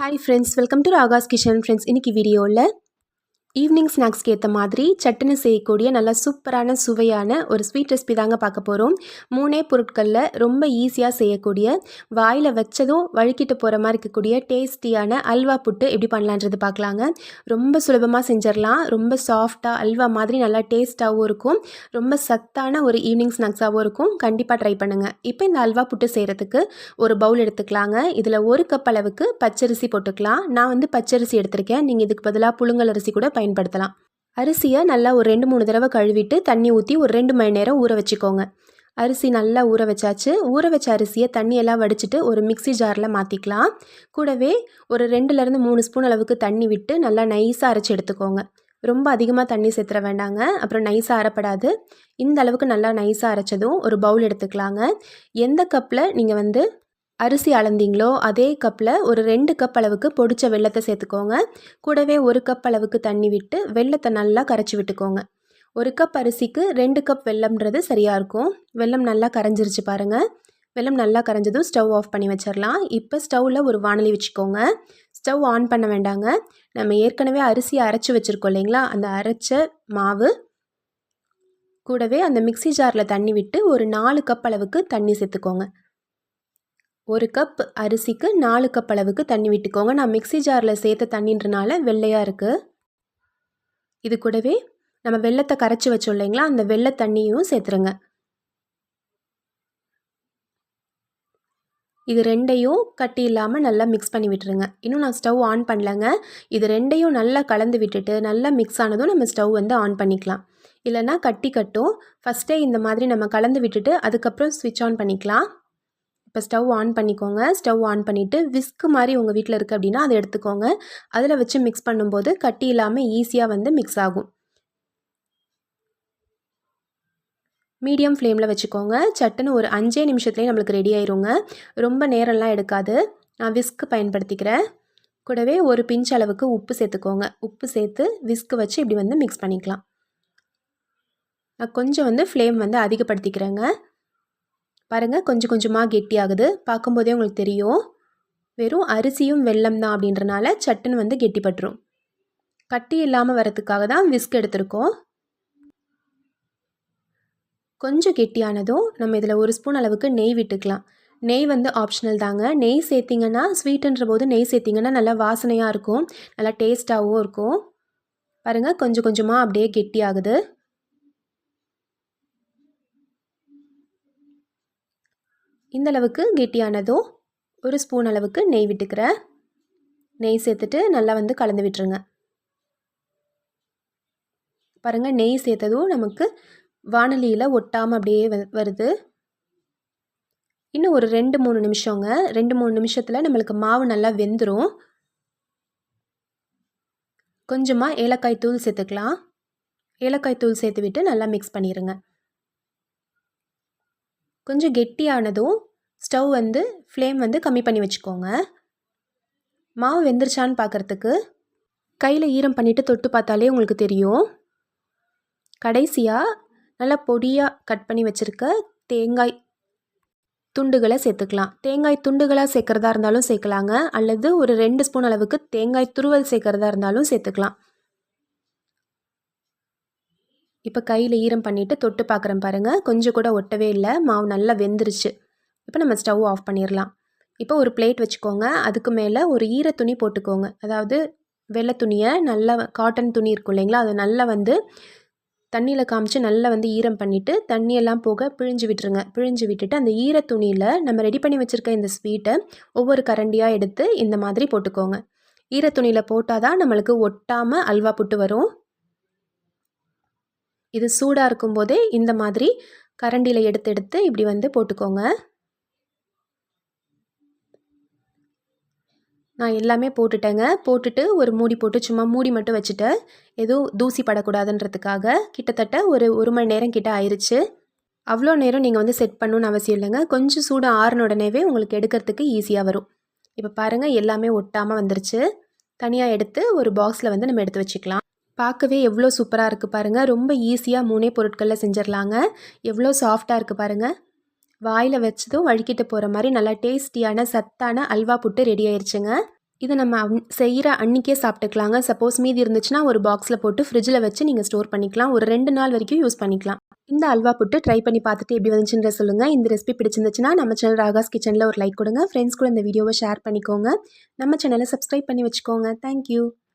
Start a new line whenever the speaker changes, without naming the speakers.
Hi friends welcome to Raagas kitchen friends இன்னைக்கு வீடியோவில் evening ஸ்நாக்ஸ்க்கு ஏற்ற மாதிரி சட்டுன்னு செய்யக்கூடிய நல்லா சூப்பரான சுவையான ஒரு ஸ்வீட் ரெசிபி தாங்க பார்க்க போகிறோம் மூணே பொருட்களில் ரொம்ப ஈஸியாக செய்யக்கூடிய வாயில் வச்சதும் வழுக்கிட்டு போகிற மாதிரி இருக்கக்கூடிய டேஸ்டியான அல்வா புட்டு எப்படி பண்ணலான்றது பார்க்கலாங்க. ரொம்ப சுலபமாக செஞ்சிடலாம். ரொம்ப சாஃப்டாக அல்வா மாதிரி நல்லா டேஸ்ட்டாகவும் இருக்கும். ரொம்ப சத்தான ஒரு ஈவினிங் ஸ்நாக்ஸாகவும் இருக்கும். கண்டிப்பாக ட்ரை பண்ணுங்கள் இப்போ இந்த அல்வா புட்டு செய்கிறதுக்கு ஒரு பவுல் எடுத்துக்கலாங்க. இதில் ஒரு கப் அளவுக்கு பச்சரிசி போட்டுக்கலாம். நான் வந்து பச்சரிசி எடுத்திருக்கேன். நீங்கள் இதுக்கு பதிலாக புழுங்கல் அரிசி கூட பயன்படுத்தலாம். அரிசியை நல்லா ஒரு ரெண்டு மூணு தடவை கழுவிட்டு தண்ணி ஊற்றி ஒரு ரெண்டு மணி நேரம் ஊற வச்சுக்கோங்க. அரிசி நல்லா ஊற வச்சாச்சு. ஊற வச்ச அரிசியை தண்ணியெல்லாம் வடிச்சிட்டு ஒரு மிக்ஸி ஜாரில் மாற்றிக்கலாம் கூடவே ஒரு ரெண்டுலேருந்து மூணு ஸ்பூன் அளவுக்கு தண்ணி விட்டு நல்லா நைஸாக அரைச்சி எடுத்துக்கோங்க. ரொம்ப அதிகமாக தண்ணி சேர்த்துற வேண்டாங்க. அப்புறம் நைஸாக அரைப்படாது. இந்த அளவுக்கு நல்லா நைஸாக அரைச்சதும் ஒரு பவுல் எடுத்துக்கலாங்க. எந்த கப்பில் நீங்கள் வந்து அரிசி அளந்தீங்களோ அதே கப்பில் ஒரு ரெண்டு கப் அளவுக்கு பொடிச்ச வெள்ளத்தை சேர்த்துக்கோங்க. கூடவே ஒரு கப் அளவுக்கு தண்ணி விட்டு வெள்ளத்தை நல்லா கரைச்சி விட்டுக்கோங்க. ஒரு கப் அரிசிக்கு ரெண்டு கப் வெள்ளம்ன்றது சரியாக இருக்கும். வெள்ளம் நல்லா கரைஞ்சிருச்சு பாருங்கள் வெள்ளம் நல்லா கரைஞ்சதும் ஸ்டவ் ஆஃப் பண்ணி வச்சிடலாம் இப்போ ஸ்டவ்வில் ஒரு வானொலி வச்சுக்கோங்க. ஸ்டவ் ஆன் பண்ண வேண்டாங்க. நம்ம ஏற்கனவே அரிசியை அரைச்சி வச்சுருக்கோம் இல்லைங்களா? அந்த அரைச்ச மாவு. கூடவே அந்த மிக்ஸி ஜாரில் தண்ணி விட்டு ஒரு நாலு கப் அளவுக்கு தண்ணி சேர்த்துக்கோங்க. ஒரு கப் அரிசிக்கு நாலு கப் அளவுக்கு தண்ணி விட்டுக்கோங்க. நான் மிக்ஸி ஜாரில் சேர்த்த தண்ணின்றனால வெள்ளையாக இருக்குது இது கூடவே நம்ம வெள்ளத்தை கரைச்சி வச்சோம் இல்லைங்களா? அந்த வெள்ளை தண்ணியும் சேர்த்துருங்க. இது ரெண்டையும் கட்டி இல்லாமல் நல்லா மிக்ஸ் பண்ணி விட்டுருங்க. இன்னும் நான் ஸ்டவ் ஆன் பண்ணலங்க. இது ரெண்டையும் நல்லா கலந்து விட்டுட்டு நல்லா மிக்ஸ் ஆனதும் நம்ம ஸ்டவ் வந்து ஆன் பண்ணிக்கலாம். இல்லைன்னா கட்டி கட்டும். ஃபஸ்ட்டே இந்த மாதிரி நம்ம கலந்து விட்டுட்டு அதுக்கப்புறம் ஸ்விட்ச் ஆன் பண்ணிக்கலாம். இப்போ ஸ்டவ் ஆன் பண்ணிக்கோங்க. ஸ்டவ் ஆன் பண்ணிவிட்டு விஸ்க்கு மாதிரி உங்கள் வீட்டில் இருக்குது அப்படின்னா அதை எடுத்துக்கோங்க. அதில் வச்சு மிக்ஸ் பண்ணும்போது கட்டி இல்லாமல் ஈஸியாக வந்து மிக்ஸ் ஆகும். மீடியம் ஃப்ளேமில் வச்சுக்கோங்க. சட்டுன்னு ஒரு அஞ்சே நிமிஷத்துலேயே நம்மளுக்கு ரெடி ஆயிருங்க. ரொம்ப நேரம்லாம் எடுக்காது. நான் விஸ்க்கு பயன்படுத்திக்கிறேன். கூடவே ஒரு பிஞ்ச் அளவுக்கு உப்பு சேர்த்துக்கோங்க. உப்பு சேர்த்து விஸ்க்கு வச்சு இப்படி வந்து மிக்ஸ் பண்ணிக்கலாம். நான் கொஞ்சம் வந்து ஃப்ளேம் வந்து அதிகப்படுத்திக்கிறேங்க. பாருங்கள் கொஞ்சம் கொஞ்சமாக கெட்டியாகுது. பார்க்கும்போதே உங்களுக்கு தெரியும். வெறும் அரிசியும் வெல்லம் தான் அப்படின்றனால சட்டுன்னு வந்து கெட்டிப்பட்டுரும். கட்டி இல்லாமல் வரத்துக்காக தான் விஸ்க் எடுத்திருக்கோம். கொஞ்சம் கெட்டியானதும் நம்ம இதில் ஒரு ஸ்பூன் அளவுக்கு நெய் விட்டுக்கலாம். நெய் வந்து ஆப்ஷனல் தாங்க. நெய் சேர்த்திங்கன்னா ஸ்வீட்டுன்ற போது நெய் சேர்த்திங்கன்னா நல்லா வாசனையாக இருக்கும். நல்லா டேஸ்ட்டாகவும் இருக்கும். பாருங்கள் கொஞ்சம் கொஞ்சமாக அப்படியே கெட்டியாகுது. இந்த அளவுக்கு கெட்டியானதோ ஒரு ஸ்பூன் அளவுக்கு நெய் விட்டுக்கிறேன் நெய் சேர்த்துட்டு நல்லா வந்து கலந்து விட்டுருங்க. பாருங்கள் நெய் சேர்த்ததும் நமக்கு வானலியில் ஒட்டாமல் அப்படியே வருது. இன்னும் ஒரு ரெண்டு மூணு நிமிஷங்க. ரெண்டு மூணு நிமிஷத்தில் நம்மளுக்கு மாவு நல்லா வெந்துடும் கொஞ்சமாக ஏலக்காய் தூள் சேர்த்துக்கலாம். ஏலக்காய் தூள் சேர்த்து விட்டு நல்லா மிக்ஸ் பண்ணிடுங்க கொஞ்சம் கெட்டியானதும் ஸ்டவ் வந்து ஃப்ளேம் வந்து கம்மி பண்ணி வச்சுக்கோங்க. மாவு வெந்துருச்சான்னு பார்க்குறதுக்கு கையில் ஈரம் பண்ணிவிட்டு தொட்டு பார்த்தாலே உங்களுக்கு தெரியும். கடைசியாக நல்லா பொடியாக கட் பண்ணி வச்சுருக்க தேங்காய் துண்டுகளை சேர்த்துக்கலாம். தேங்காய் துண்டுகளாக சேர்க்குறதா இருந்தாலும் சேர்க்கலாங்க. அல்லது ஒரு ரெண்டு ஸ்பூன் அளவுக்கு தேங்காய் துருவல் சேர்க்குறதா இருந்தாலும் சேர்த்துக்கலாம். இப்போ கையில் ஈரம் பண்ணிவிட்டு தொட்டு பார்க்குறேன் பாருங்கள் கொஞ்சம் கூட ஒட்டவே இல்லை. மாவு நல்லா வெந்துருச்சு. இப்போ நம்ம ஸ்டவ் ஆஃப் பண்ணிடலாம் இப்போ ஒரு பிளேட் வச்சுக்கோங்க. அதுக்கு மேலே ஒரு ஈர துணி போட்டுக்கோங்க. அதாவது வெள்ளை துணியை நல்லா காட்டன் துணி இருக்கும் இல்லைங்களா? அதை நல்லா வந்து தண்ணியில் காமிச்சு நல்லா வந்து ஈரம் பண்ணிவிட்டு தண்ணியெல்லாம் போக பிழிஞ்சு விட்டுருங்க. பிழிஞ்சு விட்டுட்டு அந்த ஈர துணியில் நம்ம ரெடி பண்ணி வச்சுருக்க இந்த ஸ்வீட்டை ஒவ்வொரு கரண்டியாக எடுத்து இந்த மாதிரி போட்டுக்கோங்க. ஈர துணியில் போட்டால் தான் நம்மளுக்கு ஒட்டாமல் அல்வா புட்டு வரும். இது சூடாக இருக்கும்போதே இந்த மாதிரி கரண்டியில் எடுத்து எடுத்து இப்படி வந்து போட்டுக்கோங்க. நான் எல்லாமே போட்டுட்டேங்க. போட்டுட்டு ஒரு மூடி போட்டு சும்மா மூடி மட்டும் வச்சுட்டு எதுவும் தூசி படக்கூடாதுன்றதுக்காக கிட்டத்தட்ட ஒரு ஒரு மணி நேரம் கிட்ட ஆயிடுச்சு அவ்வளோ நேரம் நீங்கள் வந்து செட் பண்ணணும்னு அவசியம் இல்லைங்க. கொஞ்சம் சூடு ஆறுன உடனேவே உங்களுக்கு எடுக்கிறதுக்கு ஈஸியாக வரும். இப்போ பாருங்கள் எல்லாமே ஒட்டாமல் வந்துருச்சு. தனியாக எடுத்து ஒரு பாக்ஸில் வந்து நம்ம எடுத்து வச்சுக்கலாம். பார்க்கவே எவ்வளோ சூப்பராக இருக்குது பாருங்கள் ரொம்ப ஈஸியாக மூணே பொருட்களில் செஞ்சிடலாங்க எவ்வளோ சாஃப்டாக இருக்குது பாருங்கள் வாயில் வச்சதும் வழுக்கிட்டு போகிற மாதிரி நல்லா டேஸ்டியான சத்தான அல்வா புட்டு ரெடி ஆயிடுச்சுங்க இதை நம்ம செய்கிற அன்றைக்கே சாப்பிட்டுக்கலாங்க. சப்போஸ் மீதி இருந்துச்சுன்னா ஒரு பாக்ஸில் போட்டு ஃப்ரிட்ஜில் வச்சு நீங்கள் ஸ்டோர் பண்ணிக்கலாம். ஒரு ரெண்டு நாள் வரைக்கும் யூஸ் பண்ணிக்கலாம். இந்த அல்வா புட்டு ட்ரை பண்ணி பார்த்துட்டு எப்படி வந்துச்சுன்ற சொல்லுங்கள் இந்த ரெசிபி பிடிச்சிருந்துச்சுன்னா நம்ம சேனல் ராகாஸ் கிச்சனில் ஒரு லைக் கொடுங்க. ஃப்ரெண்ட்ஸ் கூட இந்த வீடியோவை ஷேர் பண்ணிக்கோங்க. நம்ம சேனலை சப்ஸ்கிரைப் பண்ணி வச்சுக்கோங்க. தேங்க்யூ